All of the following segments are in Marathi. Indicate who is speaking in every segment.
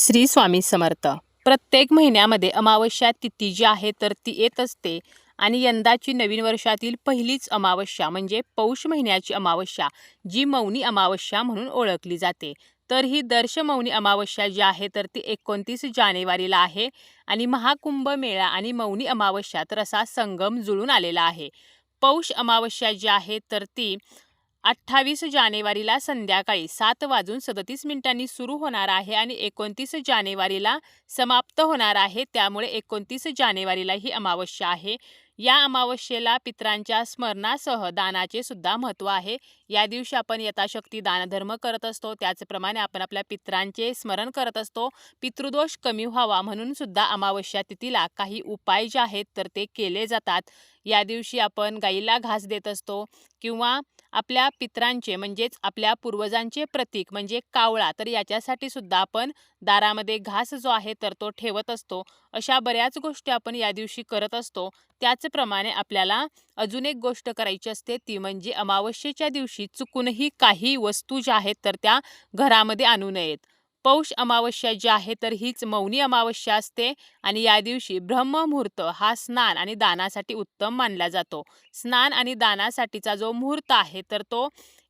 Speaker 1: श्री स्वामी समर्थ. प्रत्येक महिन्यामध्ये अमावस्या तिथी जी आहे तर ती येत असते आणि यंदाची नवीन वर्षातील पहिलीच अमावस्या म्हणजे पौष महिन्याची अमावस्या जी मौनी अमावस्या म्हणून ओळखली जाते. तर ही दर्श मौनी अमावस्या जी आहे तर ती एकोणतीस जानेवारीला आहे आणि महाकुंभ मेळा आणि मौनी अमावस्या तर असा संगम जुळून आलेला आहे. पौष अमावस्या जी आहे तर ती अठ्ठावीस जानेवारीला संध्याकाळी सात वाजून सदतीस मिनिटांनी सुरू होणार आहे आणि एकोणतीस जानेवारीला समाप्त होणार आहे. त्यामुळे एकोणतीस जानेवारीला ही अमावस्या आहे. या अमावस्येला पित्रांच्या स्मरणासह दानाचे सुद्धा महत्त्व आहे. या दिवशी आपण यथाशक्ती दानधर्म करत असतो. त्याचप्रमाणे आपण आपल्या पित्रांचे स्मरण करत असतो. पितृदोष कमी व्हावा म्हणून सुद्धा अमावस्या तिथीला काही उपाय जे आहेत तर ते केले जातात. या दिवशी आपण गाईला घास देत असतो किंवा आपल्या पित्रांचे म्हणजेच आपल्या पूर्वजांचे प्रतीक म्हणजे कावळा. तर याच्यासाठी सुद्धा आपण दारामध्ये घास जो आहे तर तो ठेवत असतो. अशा बऱ्याच गोष्टी आपण या दिवशी करत असतो. त्याचप्रमाणे आपल्याला अजून एक गोष्ट करायची असते ती म्हणजे अमावस्येच्या दिवशी चुकूनही काही वस्तू ज्या आहेत तर त्या घरामध्ये आणू नयेत. पौष अमावस्या जी आहे तर हीच मौनी अमावस्या असते. आणि या दिवशी ब्रह्ममुहूर्त हा स्नान आणि दानासाठी उत्तम मानला जातो. स्नान आणि दानासाठीचा जो मुहूर्त आहे तर तो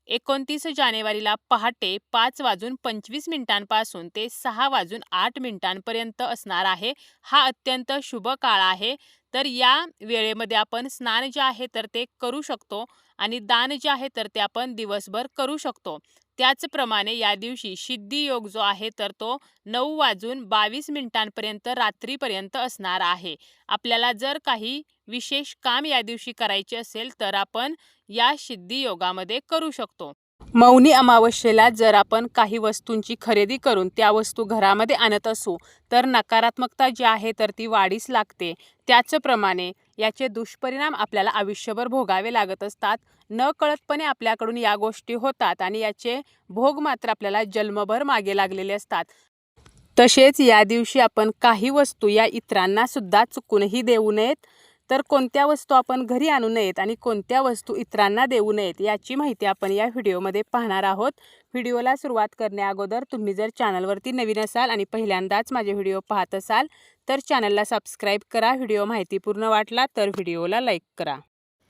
Speaker 1: एकोणतीस जानेवारीला पहाटे पाच वाजून पंचवीस मिनिटांपासून ते सहा वाजून आठ मिनिटांपर्यंत असणार आहे. हा अत्यंत शुभ काळ आहे. तर या वेळेमध्ये आपण स्नान जे आहे तर ते करू शकतो. आणि दान जे आहे तर ते आपण दिवसभर करू शकतो. त्याचप्रमाणे या दिवशी सिद्धी योग जो आहे तर तो नऊ वाजून बावीस मिनिटांपर्यंत रात्रीपर्यंत असणार आहे. आपल्याला जर काही विशेष काम या दिवशी करायचे असेल तर आपण या सिद्धी योगामध्ये करू शकतो. मौनी अमावस्येला जर आपण काही वस्तूंची खरेदी करून त्या वस्तू घरामध्ये आणत असू तर नकारात्मकता जी आहे तर ती वाढीस लागते. त्याचप्रमाणे याचे दुष्परिणाम आपल्याला आयुष्यभर भोगावे लागत असतात. न कळतपणे आपल्याकडून या गोष्टी होतात आणि याचे भोग मात्र आपल्याला जन्मभर मागे लागलेले असतात. तसेच या दिवशी आपण काही वस्तू या इतरांना सुद्धा चुकूनही देऊ नयेत. तर कोणत्या वस्तू आपण घरी आणू नयेत आणि कोणत्या वस्तू इतरांना देऊ नयेत याची माहिती आपण या व्हिडिओमध्ये पाहणार आहोत. व्हिडिओला सुरुवात करण्या अगोदर तुम्ही जर चॅनलवरती नवीन असाल आणि पहिल्यांदाच माझे व्हिडिओ पाहत असाल तर चॅनलला सबस्क्राईब करा. व्हिडिओ माहितीपूर्ण वाटला तर व्हिडिओला लाईक करा.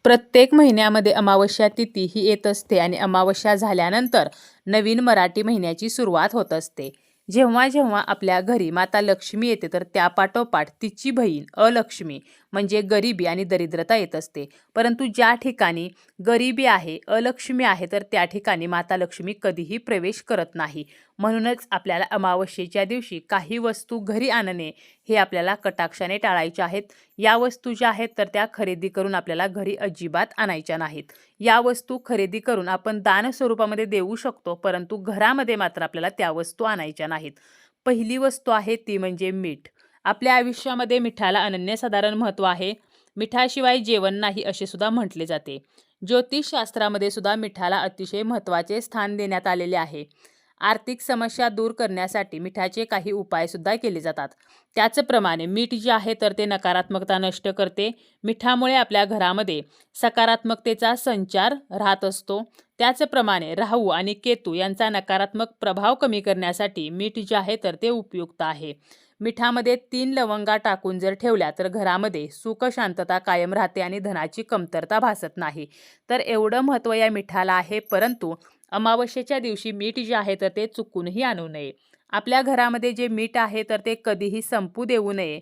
Speaker 1: प्रत्येक महिन्यामध्ये अमावस्या तिथी ही येत असते आणि अमावस्या झाल्यानंतर नवीन मराठी महिन्याची सुरुवात होत असते. जेव्हा जेव्हा आपल्या घरी माता लक्ष्मी येते तर त्यापाठोपाठ तिची बहीण अलक्ष्मी म्हणजे गरिबी आणि दरिद्रता येत असते. परंतु ज्या ठिकाणी गरिबी आहे अलक्ष्मी आहे तर त्या ठिकाणी माता लक्ष्मी कधीही प्रवेश करत नाही. म्हणूनच आपल्याला अमावस्येच्या दिवशी काही वस्तू घरी आणणे हे आपल्याला कटाक्षाने टाळायचे आहेत. या वस्तू ज्या आहेत तर त्या खरेदी करून आपल्याला घरी अजिबात आणायच्या नाहीत. या वस्तू खरेदी करून आपण दान स्वरूपामध्ये देऊ शकतो परंतु घरामध्ये मात्र आपल्याला त्या वस्तू आणायच्या नाहीत. पहिली वस्तू आहे ती म्हणजे मीठ. आपल्या आयुष्यामध्ये मिठाला अनन्यसाधारण महत्त्व आहे. मिठाशिवाय जेवण नाही असे सुद्धा म्हटले जाते. ज्योतिषशास्त्रामध्ये सुद्धा मिठाला अतिशय महत्त्वाचे स्थान देण्यात आलेले आहे. आर्थिक समस्या दूर करण्यासाठी मिठाचे काही उपायसुद्धा केले जातात. त्याचप्रमाणे मीठ जे आहे तर ते नकारात्मकता नष्ट करते. मिठामुळे आपल्या घरामध्ये सकारात्मकतेचा संचार राहत असतो. त्याचप्रमाणे राहू आणि केतू यांचा नकारात्मक प्रभाव कमी करण्यासाठी मीठ जे आहे तर ते उपयुक्त आहे. मिठामध्ये तीन लवंगा टाकून जर ठेवल्या तर घरामध्ये सुख शांतता कायम राहते आणि धनाची कमतरता भासत नाही. तर एवढं महत्त्व या मिठाला आहे परंतु अमावस्येच्या दिवशी मीठ जे आहे तर ते चुकूनही आणू नये. आपल्या घरामध्ये जे मीठ आहे तर ते कधीही संपू देऊ नये.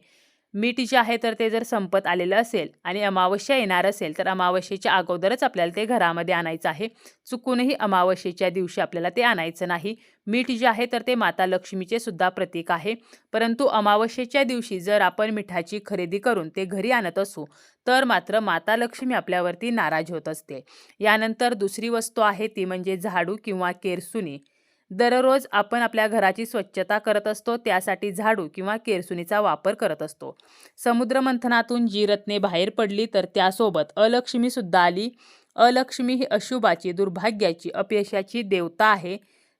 Speaker 1: मीठ जे आहे तर ते जर संपत आलेलं असेल आणि अमावस्या येणार असेल तर अमावस्येच्या अगोदरच आपल्याला ते घरामध्ये आणायचं आहे. चुकूनही अमावस्येच्या दिवशी आपल्याला ते आणायचं नाही. मीठ जे आहे तर ते माता लक्ष्मीचे सुद्धा प्रतीक आहे. परंतु अमावस्येच्या दिवशी जर आपण मिठाची खरेदी करून ते घरी आणत असू तर मात्र माता लक्ष्मी आपल्यावरती नाराज होत असते. यानंतर दुसरी वस्तू आहे ती म्हणजे झाडू किंवा केरसुनी. दररोज आपण आपल्या घराची स्वच्छता करत असतो त्यासाठी झाडू किंवा केरसुनीचा वापर करत असतो. समुद्रमंथनातून जी रत्ने बाहेर पडली तर त्यासोबत अलक्ष्मीसुद्धा आली. अलक्ष्मी ही अशुभाची दुर्भाग्याची अपयशाची देवता आहे.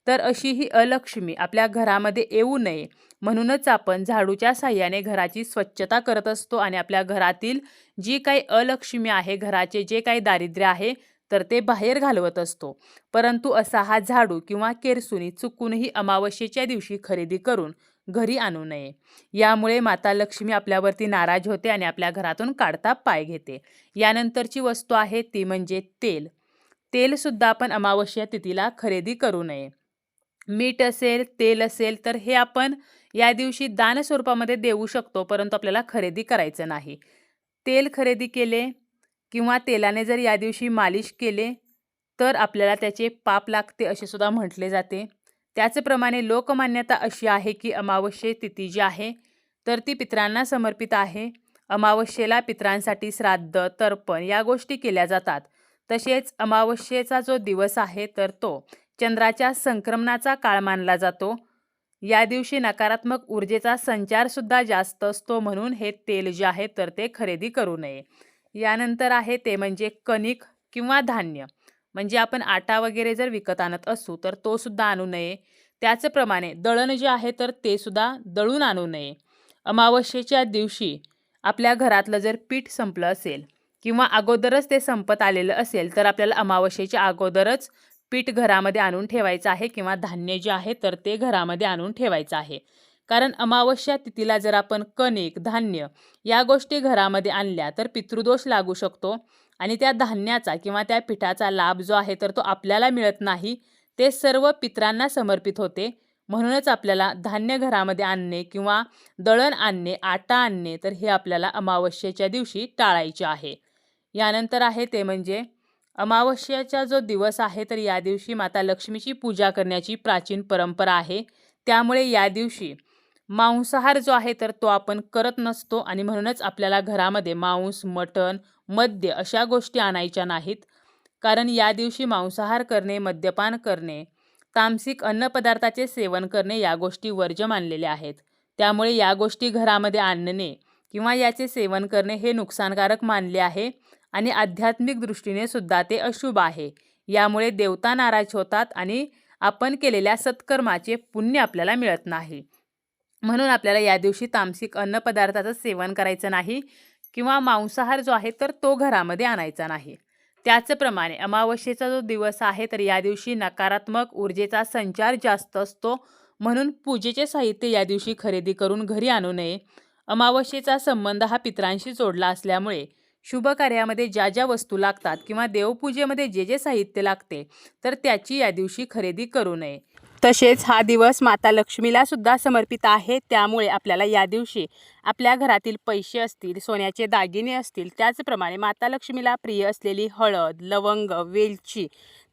Speaker 1: तर अशी ही अलक्ष्मी आपल्या घरामध्ये येऊ नये. म्हणूनच आपण झाडूच्या साह्याने घराची स्वच्छता करत असतो आणि आपल्या घरातील जी काही अलक्ष्मी आहे घराचे जे काही दारिद्र्य आहे तर ते बाहेर घालवत असतो. परंतु असा हा झाडू किंवा केरसुनी चुकूनही अमावस्येच्या दिवशी खरेदी करून घरी आणू नये. यामुळे माता लक्ष्मी आपल्यावरती नाराज होते आणि आपल्या घरातून काढता पाय घेते. यानंतरची वस्तू आहे ती म्हणजे तेल. तेलसुद्धा आपण अमावस्या तिथीला खरेदी करू नये. मीठ असेल तेल असेल तर हे आपण या दिवशी दान स्वरूपामध्ये देऊ शकतो परंतु आपल्याला खरेदी करायचं नाही. तेल खरेदी केले किंवा तेलाने जर या दिवशी मालिश केले तर आपल्याला त्याचे पाप लागते असे सुद्धा म्हटले जाते. त्याचप्रमाणे लोकमान्यता अशी आहे की अमावस्ये तिथी जी आहे तर ती पित्रांना समर्पित आहे. अमावस्येला पित्रांसाठी श्राद्ध तर्पण या गोष्टी केल्या जातात. तसेच अमावस्येचा जो दिवस आहे तर तो चंद्राच्या संक्रमणाचा काळ मानला जातो. या दिवशी नकारात्मक ऊर्जेचा संचारसुद्धा जास्त असतो म्हणून हे तेल जे आहे तर ते खरेदी करू नये. यानंतर आहे ते म्हणजे कणिक किंवा धान्य. म्हणजे आपण आटा वगैरे जर विकत आणत असू तर तो सुद्धा आणू नये. त्याचप्रमाणे दळण जे आहे तर ते सुद्धा दळून आणू नये. अमावस्येच्या दिवशी आपल्या घरातलं जर पीठ संपलं असेल किंवा अगोदरच ते संपत आलेलं असेल तर आपल्याला अमावस्येच्या अगोदरच पीठ घरामध्ये आणून ठेवायचं आहे किंवा धान्य जे आहे तर ते घरामध्ये आणून ठेवायचं आहे. कारण अमावस्या तिथीला जर आपण कणिक धान्य या गोष्टी घरामध्ये आणल्या तर पितृदोष लागू शकतो. आणि त्या धान्याचा किंवा त्या पिठाचा लाभ जो आहे तर तो आपल्याला मिळत नाही. ते सर्व पित्रांना समर्पित होते. म्हणूनच आपल्याला धान्य घरामध्ये आणणे किंवा दळण आणणे आटा आणणे तर हे आपल्याला अमावस्येच्या दिवशी टाळायचे आहे. यानंतर आहे ते म्हणजे अमावस्याचा जो दिवस आहे तर या दिवशी माता लक्ष्मीची पूजा करण्याची प्राचीन परंपरा आहे. त्यामुळे या दिवशी मांसाहार जो आहे तर तो आपण करत नसतो आणि म्हणूनच आपल्याला घरामध्ये मांस मटण मद्य अशा गोष्टी आणायच्या नाहीत. कारण या दिवशी मांसाहार करणे मद्यपान करणे तामसिक अन्नपदार्थाचे सेवन करणे या गोष्टी वर्ज्य मानलेल्या आहेत. त्यामुळे या गोष्टी घरामध्ये आणणे किंवा याचे सेवन करणे हे नुकसानकारक मानले आहे आणि आध्यात्मिक दृष्टीने सुद्धा ते अशुभ आहे. यामुळे देवता नाराज होतात आणि आपण केलेल्या सत्कर्माचे पुण्य आपल्याला मिळत नाही. म्हणून आपल्याला या दिवशी तामसिक अन्नपदार्थाचं सेवन करायचं नाही किंवा मांसाहार जो आहे तर तो घरामध्ये आणायचा नाही. त्याचप्रमाणे अमावस्येचा जो दिवस आहे तर या दिवशी नकारात्मक ऊर्जेचा संचार जास्त असतो. म्हणून पूजेचे साहित्य या दिवशी खरेदी करून घरी आणू नये. अमावस्येचा संबंध हा पित्रांशी जोडला असल्यामुळे शुभ कार्यामध्ये ज्या ज्या वस्तू लागतात किंवा देवपूजेमध्ये जे जे साहित्य लागते तर त्याची या दिवशी खरेदी करू नये. तसेच हा दिवस माता लक्ष्मीला सुद्धा समर्पित आहे. त्यामुळे आपल्याला या दिवशी आपल्या घरातील पैसे असतील सोन्याचे दागिने असतील त्याचप्रमाणे माता लक्ष्मीला प्रिय असलेली हळद लवंग वेलची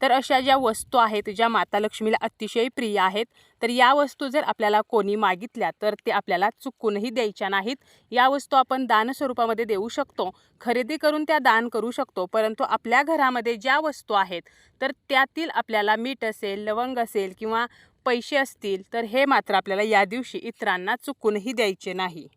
Speaker 1: तर अशा ज्या वस्तू आहेत ज्या माता लक्ष्मीला अतिशय प्रिय आहेत तर या वस्तू जर आपल्याला कोणी मागितल्या तर ते आपल्याला चुकूनही द्यायच्या नाहीत. या वस्तू आपण दान स्वरूपामध्ये देऊ शकतो खरेदी करून त्या दान करू शकतो परंतु आपल्या घरामध्ये ज्या वस्तू आहेत तर त्यातील आपल्याला मीठ असेल लवंग असेल किंवा पैसे असतील तर हे मात्र आपल्याला या दिवशी इतरांना चुकूनही द्यायचे नाही.